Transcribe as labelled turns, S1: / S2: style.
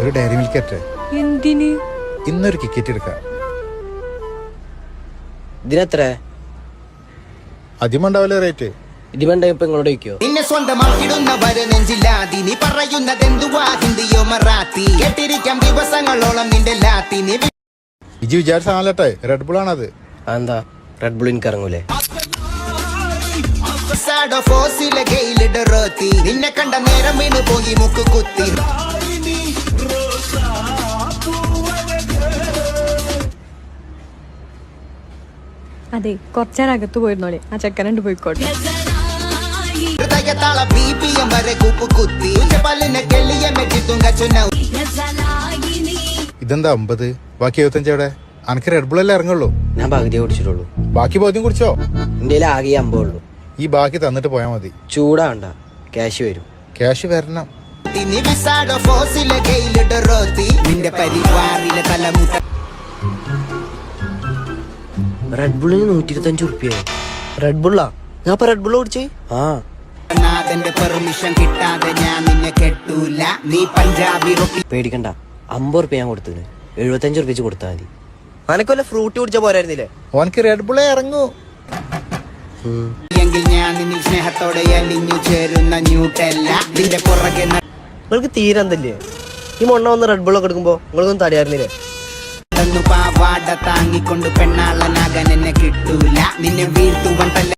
S1: ഒരു ഡയറി മിൽക്കറ്റ്
S2: എന്തിന്?
S1: ഇന്നൊരു കിക്കറ്റ് എടുക്കാം.
S3: ഇതിനെത്ര?
S1: അധികം റേറ്റ്
S3: ഇത് ഇപ്പൊ ഇങ്ങോട്ട് വയ്ക്കോ
S4: നിന്നെ സ്വന്തമാക്കിടുന്നവര് നെഞ്ചില്ലാതി നീ പറയുന്നതെന്തുവാ? ഹിന്ദിയോ മറാത്തി. കേട്ടിരിക്കാം ദിവസങ്ങളോളം നിന്റെ ലാത്തി. നീ
S1: ഇജി വിചാരിച്ച സാധനട്ടെ റെഡ് ബുൾ ആണത്.
S3: എന്താ റെഡ് ബുൾ എനിക്ക് ഇറങ്ങൂലേ
S4: നിന്നെ കണ്ട നേരം വീണ് പോയി മുക്ക് കുത്തി.
S2: അതെ കുറച്ചേരം അകത്ത് പോയിരുന്നോളെ. ആ ചെക്കനുണ്ട് പോയിക്കോട്ടെ.
S1: ഇതെന്താ അമ്പത്? ബാക്കി എഴുപത്തഞ്ചവിടെ അനക്ക് റെഡ് ബുൾ അല്ലേ ഇറങ്ങുള്ളൂ.
S3: ഞാൻ പകുതി കുടിച്ചിട്ടുള്ളൂ.
S1: ബാക്കി ബോധ്യം കുടിച്ചോ?
S3: എന്റെ കയ്യിൽ ആകെ അമ്പുള്ളൂ
S1: ഈ ബാക്കി തന്നിട്ട് പോയാ മതി.
S3: ചൂടാണ്ട ക്യാഷ് വരും.
S1: ക്യാഷ് വരണം.
S4: നിന്റെ പരിവാറിലെ
S3: റെഡ് ബുള്ളിന് നൂറ്റി ഇരുപത്തഞ്ച് റുപ്യായി റെഡ് ബുള്ളാ ഞാൻ ഇപ്പൊ റെഡ് ബുള്ള കുടിച്ചേ ആ.
S4: നാഥന്റെ പെർമിഷൻ കിട്ടാതെ ഞാൻ നിന്നെ കെട്ടൂല. നീ പഞ്ചാബി
S3: പേടിക്കണ്ട. അമ്പത് റുപ്യ ഞാൻ കൊടുത്തത്. എഴുപത്തഞ്ച് റുപ്യ കൊടുത്താൽ മതി. അനക്കൊല്ല ഫ്രൂട്ടി കുടിച്ച പോരായിരുന്നില്ലേ?
S1: ഓനക്ക് റെഡ് ബുള്ളേ ഇറങ്ങൂ.
S4: എങ്കിൽ ഞാൻ നിന്നിൽ സ്നേഹത്തോടെ അലിഞ്ഞു ചേരുന്ന ന്യൂട്ടല്ല. നിന്റെ പുറകെ
S3: നിങ്ങൾക്ക് തീരെന്തല്ലേ ഈ മൊണ്ണ വന്ന് റെഡ് ബുള്ളൊക്കെ എടുക്കുമ്പോ നിങ്ങൾക്കൊന്നും തടയാറുന്നില്ലേ
S4: നടന്നു പാവാട താങ്ങിക്കൊണ്ട് പെണ്ണാളനാകാൻ എന്നെ കിട്ടൂല. നിന്നെ വീഴ്ത്തുവൻ തല്ല